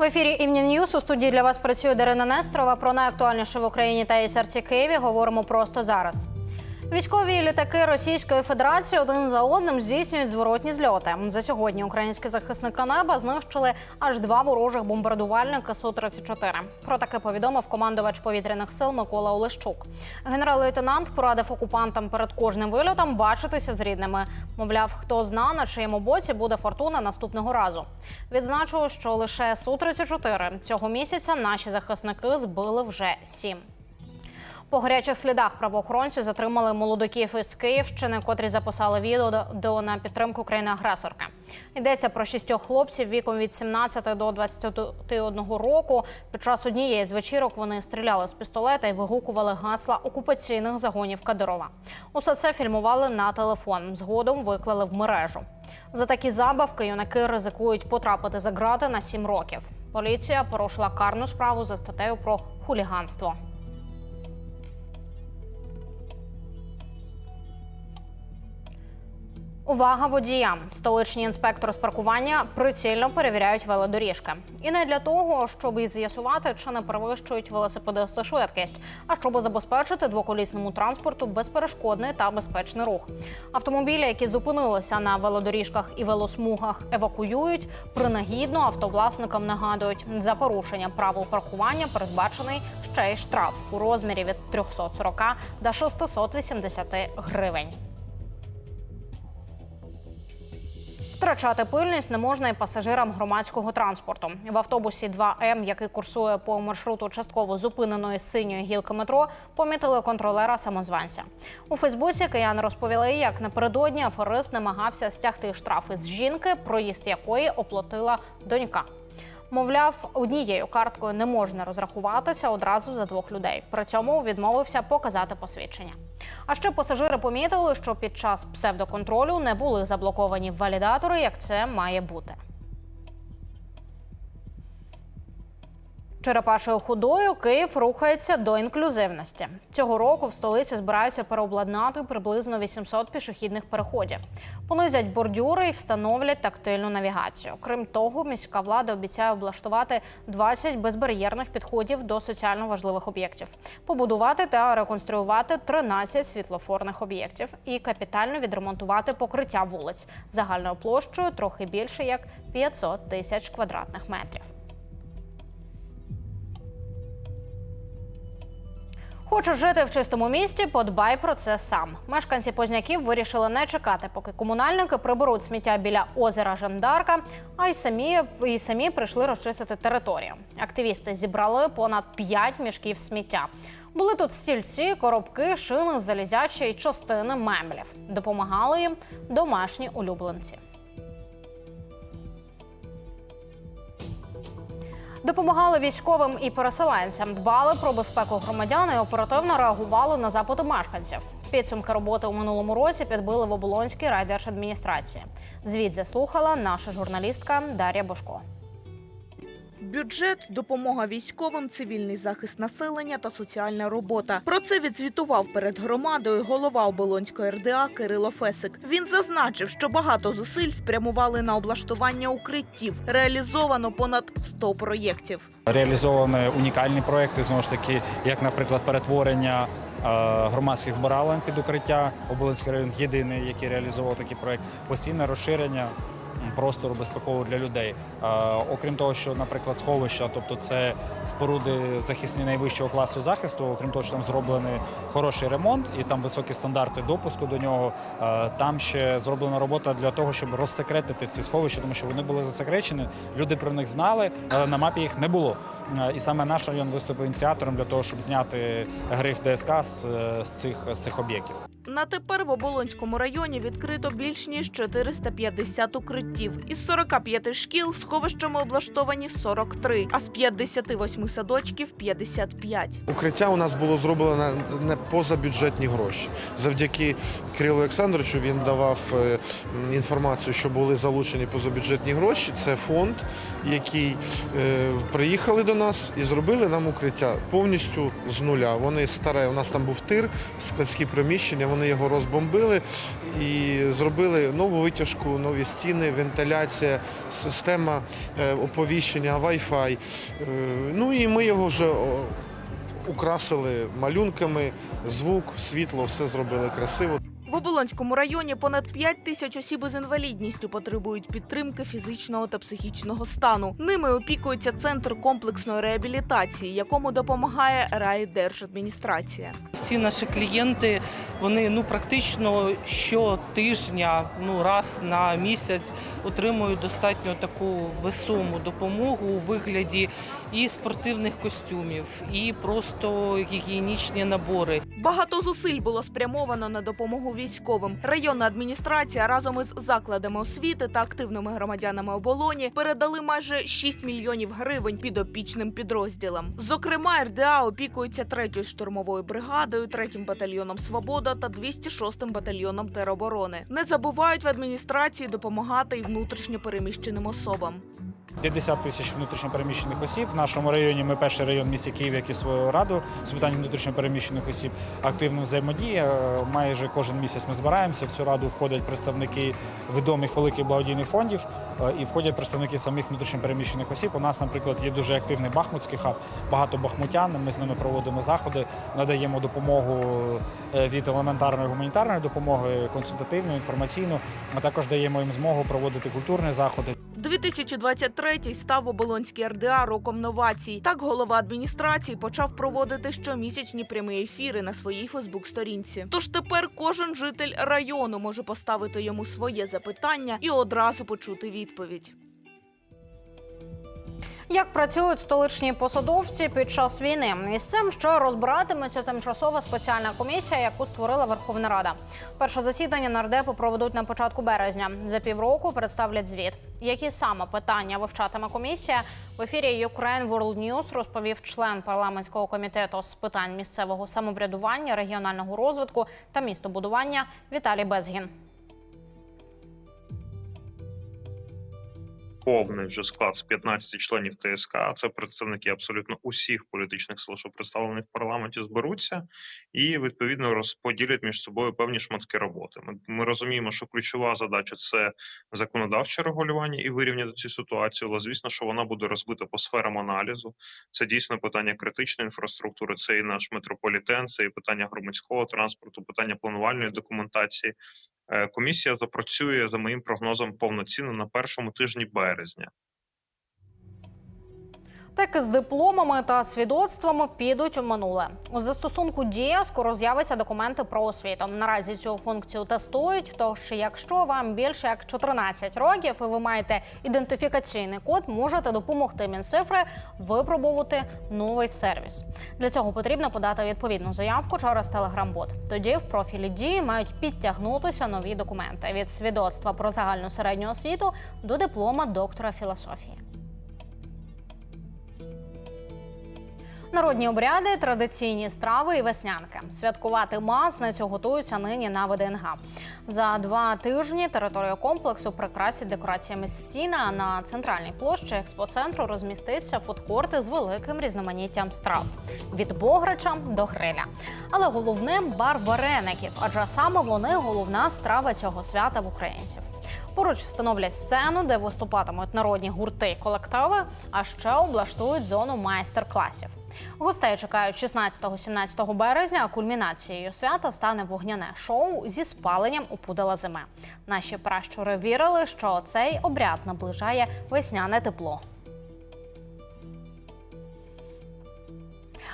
В ефірі Івні Ньюс у студії для вас працює Дарина Нестрова. Про найактуальніше в Україні та її серці Києві говоримо просто зараз. Військові літаки Російської Федерації один за одним здійснюють зворотні зльоти. За сьогодні українські захисники неба знищили аж два ворожих бомбардувальники Су-34. Про таке повідомив командувач повітряних сил Микола Олещук. Генерал-лейтенант порадив окупантам перед кожним вильотом бачитися з рідними. Мовляв, хто зна, на чиєму боці буде фортуна наступного разу. Відзначу, що лише Су-34 цього місяця наші захисники збили вже сім. По гарячих слідах правоохоронці затримали молодиків із Київщини, котрі записали відео до на підтримку країни-агресорки. Йдеться про шістьох хлопців віком від 17 до 21 року. Під час однієї з вечірок вони стріляли з пістолета і вигукували гасла окупаційних загонів Кадирова. Усе це фільмували на телефон. Згодом виклали в мережу. За такі забавки юнаки ризикують потрапити за грати на сім років. Поліція порушила карну справу за статтею про хуліганство. Увага водіям! Столичні інспектори з паркування прицільно перевіряють велодоріжки. І не для того, щоб і з'ясувати, чи не перевищують велосипедисти швидкість, а щоб забезпечити двоколісному транспорту безперешкодний та безпечний рух. Автомобілі, які зупинилися на велодоріжках і велосмугах, евакуюють. Принагідно автовласникам нагадують, за порушення правил паркування передбачений ще й штраф у розмірі від 340 до 680 гривень. Втрачати пильність не можна і пасажирам громадського транспорту. В автобусі 2М, який курсує по маршруту частково зупиненої синьої гілки метро, помітили контролера самозванця. У Фейсбуці киян розповіли, як напередодні аферист намагався стягти штрафи з жінки, проїзд якої оплатила донька. Мовляв, однією карткою не можна розрахуватися одразу за двох людей. При цьому відмовився показати посвідчення. А ще пасажири помітили, що під час псевдоконтролю не були заблоковані валідатори, як це має бути. Черепашою ходою Київ рухається до інклюзивності. Цього року в столиці збираються переобладнати приблизно 800 пішохідних переходів. Понизять бордюри і встановлять тактильну навігацію. Крім того, міська влада обіцяє облаштувати 20 безбар'єрних підходів до соціально важливих об'єктів, побудувати та реконструювати 13 світлофорних об'єктів і капітально відремонтувати покриття вулиць загальною площею трохи більше як 500 тисяч квадратних метрів. Хочеш жити в чистому місті, подбай про це сам. Мешканці Позняків вирішили не чекати, поки комунальники приберуть сміття біля озера Жандарка, а й самі і самі прийшли розчистити територію. Активісти зібрали понад 5 мішків сміття. Були тут стільці, коробки, шини, залізячі й частини меблів. Допомагали їм домашні улюбленці. Допомагали військовим і переселенцям, дбали про безпеку громадян і оперативно реагували на запити мешканців. Підсумки роботи у минулому році підбили в Оболонській райдержадміністрації. Звіт заслухала наша журналістка Дар'я Бошко. Бюджет, допомога військовим, цивільний захист населення та соціальна робота. Про це відзвітував перед громадою голова Оболонської РДА Кирило Фесик. Він зазначив, що багато зусиль спрямували на облаштування укриттів. Реалізовано понад 100 проєктів. Реалізовані унікальні проекти, знову ж таки, як, наприклад, перетворення е, громадських баралень під укриття. Оболонський район єдиний, який реалізовував такий проект, постійне розширення. Простору безпекового для людей, Е, окрім того, що, наприклад, сховища, тобто це споруди захисні найвищого класу захисту, окрім того, що там зроблений хороший ремонт і там високі стандарти допуску до нього. е, Там ще зроблена робота для того, щоб розсекретити ці сховища, тому що вони були засекречені. Люди про них знали, але на мапі їх не було. Е, І саме наш район виступив ініціатором для того, щоб зняти гриф ДСК з цих з цих об'єктів. На тепер в Оболонському районі відкрито більш ніж 450 укриттів. Із 45 шкіл сховищами облаштовані 43, а з 58 садочків 55. Укриття у нас було зроблено на позабюджетні гроші. Завдяки Кирилу Олександровичу він давав е, інформацію, що були залучені позабюджетні гроші. Це фонд, який е, приїхали до нас і зробили нам укриття повністю з нуля. Вони старе, у нас там був тир, складські приміщення. Вони його розбомбили і зробили нову витяжку, нові стіни, вентиляція, система е, оповіщення, Wi-Fi. Е, Ну і ми його вже украсили малюнками, звук, світло, все зробили красиво. В Оболонському районі понад 5 тисяч осіб із інвалідністю потребують підтримки фізичного та психічного стану. Ними опікується центр комплексної реабілітації, якому допомагає райдержадміністрація. Всі наші клієнти вони ну практично щотижня, ну раз на місяць отримують достатньо таку весому допомогу у вигляді і спортивних костюмів, і просто гігієнічні набори. Багато зусиль було спрямовано на допомогу військовим. Районна адміністрація разом із закладами освіти та активними громадянами оболоні передали майже 6 мільйонів гривень підопічним підрозділам. Зокрема, РДА опікується 3-ю штурмовою бригадою, 3-м батальйоном Свобода та 206-м батальйоном тероборони. Не забувають в адміністрації допомагати і внутрішньо переміщеним особам. 50 тисяч внутрішньопереміщених осіб. В нашому районі ми перший район в місті Київ, який свою раду з питань внутрішньопереміщених осіб активно взаємодіє. Майже кожен місяць ми збираємося. В цю раду входять представники відомих великих благодійних фондів е, і входять представники самих внутрішньопереміщених осіб. У нас, наприклад, є дуже активний бахмутський хаб, багато бахмутян. Ми з ними проводимо заходи, надаємо допомогу е, від елементарної гуманітарної допомоги, консультативну, інформаційну, а також даємо їм змогу проводити культурні заходи. 2023 став Оболонський РДА роком новацій. Так голова адміністрації почав проводити щомісячні прямі ефіри на своїй Фейсбук-сторінці. Тож тепер кожен житель району може поставити йому своє запитання і одразу почути відповідь. Як працюють столичні посадовці під час війни? Із цим що розбиратиметься тимчасова спеціальна комісія, яку створила Верховна Рада. Перше засідання нардепи проведуть на початку березня. За півроку представлять звіт. Які саме питання вивчатиме комісія в ефірі Ukraine World News розповів член парламентського комітету з питань місцевого самоврядування, регіонального розвитку та містобудування Віталій Безгін. Повний вже склад з 15 членів ТСК. Це представники абсолютно усіх політичних сил, що представлені в парламенті, зберуться і відповідно розподілять між собою певні шматки роботи. Ми, ми розуміємо, що ключова задача це законодавче регулювання і вирівняти цю ситуацію. Але звісно, що вона буде розбита по сферам аналізу. Це дійсно питання критичної інфраструктури. Це і наш метрополітен, це і питання громадського транспорту, питання планувальної документації. Е, Комісія запрацює за моїм прогнозом повноцінно на першому тижні березня. Так з дипломами та свідоцтвами підуть у минуле. У застосунку Дія скоро з'являться документи про освіту. Наразі цю функцію тестують. Тож, якщо вам більше як 14 років і ви маєте ідентифікаційний код, можете допомогти Мінцифри випробувати новий сервіс. Для цього потрібно подати відповідну заявку через телеграм-бот. Тоді в профілі дії мають підтягнутися нові документи від свідоцтва про загальну середню освіту до диплома доктора філософії. Народні обряди, традиційні страви і веснянки. Святкувати масницю готуються нині на ВДНГ. За два тижні територію комплексу прикрасять декораціями з сіна. На центральній площі експоцентру розміститься фудкорти з великим різноманіттям страв від бограча до гриля. Але головне бар вареників, адже саме вони головна страва цього свята в українців. Поруч встановлять сцену, де виступатимуть народні гурти і колективи, а ще облаштують зону майстер-класів. Гостей чекають 16-17 березня. а Кульмінацією свята стане вогняне шоу зі спаленням у пудала зими. Наші пращури вірили, що цей обряд наближає весняне тепло.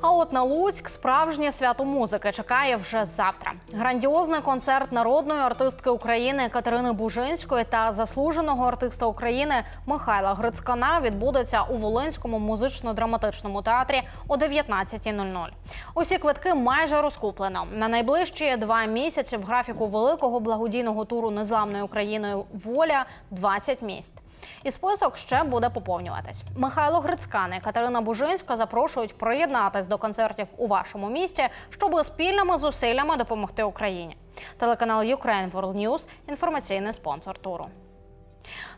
А от на Луцьк справжнє свято музики чекає вже завтра. Грандіозний концерт народної артистки України Катерини Бужинської та заслуженого артиста України Михайла Грицькана відбудеться у Волинському музично-драматичному театрі о 19.00. Усі квитки майже розкуплено. На найближчі два місяці в графіку великого благодійного туру незламною Україною Воля 20 місць. І список ще буде поповнюватись. Михайло Грицькан і Катерина Бужинська запрошують приєднатись до концертів у вашому місті, щоб спільними зусиллями допомогти Україні. Телеканал Ukraine World News – інформаційний спонсор туру.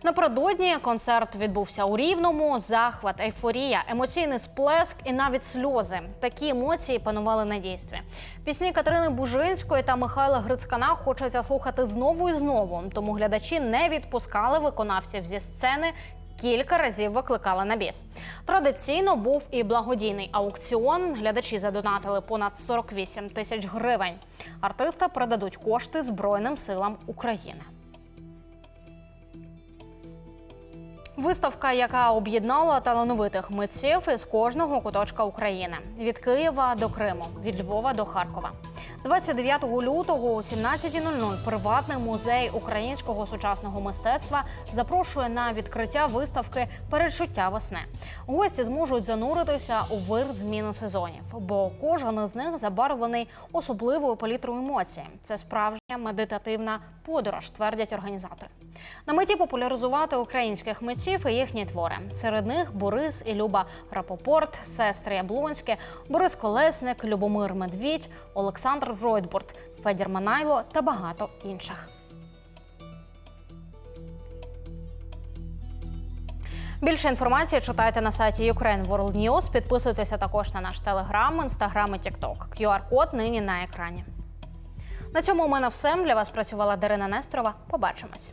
Напередодні концерт відбувся у Рівному. Захват, ейфорія, емоційний сплеск і навіть сльози. Такі емоції панували на дійстві. Пісні Катерини Бужинської та Михайла Грицькана хочеться слухати знову і знову. Тому глядачі не відпускали виконавців зі сцени. Кілька разів викликали на біс. Традиційно був і благодійний аукціон. Глядачі задонатили понад 48 тисяч гривень. Артисти передадуть кошти Збройним силам України. Виставка, яка об'єднала талановитих митців із кожного куточка України від Києва до Криму, від Львова до Харкова. 29 лютого о 17.00 приватний музей українського сучасного мистецтва запрошує на відкриття виставки Передчуття весни. Гості зможуть зануритися у вир зміни сезонів, бо кожен із них забарвлений особливою палітрою емоцій. Це справжня медитативна подорож, твердять організатори. На меті популяризувати українських митців і їхні твори. Серед них Борис і Люба Рапопорт, сестри Яблонське, Борис Колесник, Любомир Медвідь, Олександр Ройтбурт, Федір Манайло та багато інших. Більше інформації читайте на сайті Ukraine World News. Підписуйтеся також на наш телеграм, інстаграм і тікток. QR-код нині на екрані. На цьому у мене все. Для вас працювала Дарина Нестрова. Побачимось.